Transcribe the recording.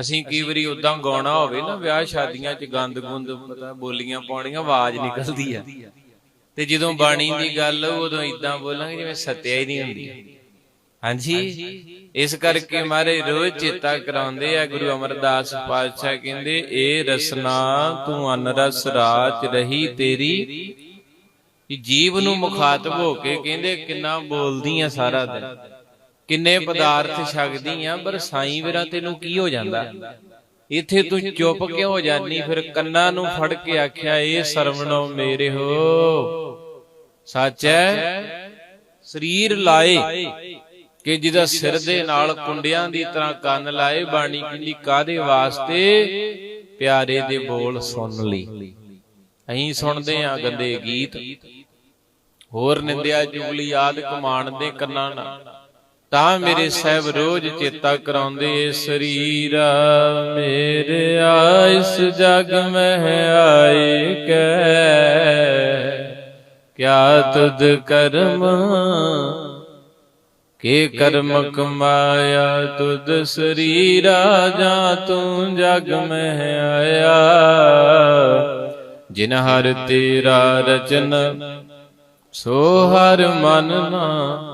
ਅਸੀਂ ਕਈ ਵਾਰੀ ਉਦਾਂ ਗਾਉਣਾ ਹੋਵੇ ਨਾ ਵਿਆਹ ਸ਼ਾਦੀਆਂ 'ਚ ਗੰਦ ਗੁੰਦ ਪਤਾ ਬੋਲੀਆਂ ਪਾਉਣੀਆਂ ਆਵਾਜ਼ ਨਿਕਲਦੀ ਆ। ਤੇ ਜਦੋਂ ਬਾਣੀ ਦੀ ਗੱਲ ਉਦੋਂ ਇਦਾਂ ਬੋਲਾਂਗੇ ਜਿਵੇਂ ਸੱਤਿਆ ਹੀ ਨਹੀਂ ਹੁੰਦੀ। ਹਾਂਜੀ। ਇਸ ਕਰਕੇ ਮਾਰੇ ਰੋਜ਼ ਚੇਤਾ ਕਰਾਉਂਦੇ ਆ ਗੁਰੂ ਅਮਰਦਾਸ ਪਾਤਸ਼ਾਹ ਕਹਿੰਦੇ ਇਹ ਰਸਨਾ ਤੂੰ ਅਨਰਸ ਰਾਚ ਰਹੀ ਤੇਰੀ। ਜੀਵ ਨੂੰ ਮੁਖਾਤਬ ਹੋ ਕੇ ਕਹਿੰਦੇ ਕਿੰਨਾ ਬੋਲਦੀ ਆ ਸਾਰਾ ਦਿਨ। ਕਿੰਨੇ ਪਦਾਰਥ ਛਕਦੀ ਆ ਪਰ ਸਾਈਂ ਵੀਰਾ ਤੈਨੂੰ ਕੀ ਹੋ ਜਾਂਦਾ? ਇੱਥੇ ਤੂੰ ਚੁੱਪ ਕਿਉਂ ਹੋ ਜਾਨੀ? ਫਿਰ ਕੰਨਾਂ ਨੂੰ ਫੜ ਕੇ ਆਖਿਆ ਇਹ ਸਰਵਣੋ ਮੇਰੇ ਹੋ। ਸੱਚ ਹੈ? ਸਰੀਰ ਲਾਏ ਕਿ ਜਿਹਦਾ ਸਿਰ ਦੇ ਨਾਲ ਕੁੰਡਿਆਂ ਦੀ ਤਰ੍ਹਾਂ ਕੰਨ ਲਾਏ ਬਾਣੀ ਕਹਿੰਦੀ ਕਾਦੇ ਵਾਸਤੇ ਪਿਆਰੇ ਦੇ ਬੋਲ ਸੁਣ ਲਈ? ਅਸੀਂ ਸੁਣਦੇ ਆ ਗੰਦੇ ਗੀਤ। ਹੋਰ ਨਿੰਦਿਆ ਜੁਗਲੀ ਆਦ ਕਮਾਣ ਦੇ ਕੰਨਾਂ ਨਾਲ। ਤਾਂ ਮੇਰੇ ਸਹਿਬ ਰੋਜ਼ ਚੇਤਾ ਕਰਾਉਂਦੇ ਸਰੀਰਾ। ਮੇਰੇ ਆ ਇਸ ਜਗ ਮਹਿ ਆਏ ਕੈ। ਕਿਆ ਤੁਧ ਕਰਮ? ਕੇ ਕਰਮ ਕਮਾਇਆ ਤੁਧ ਸਰੀਰਾ? ਜਾਂ ਤੂੰ ਜਗ ਮਹਿ ਆਇਆ ਜਿਨ ਹਰ ਤੇਰਾ ਰਚਨ, ਸੋ ਹਰ ਮਨ ਨਾ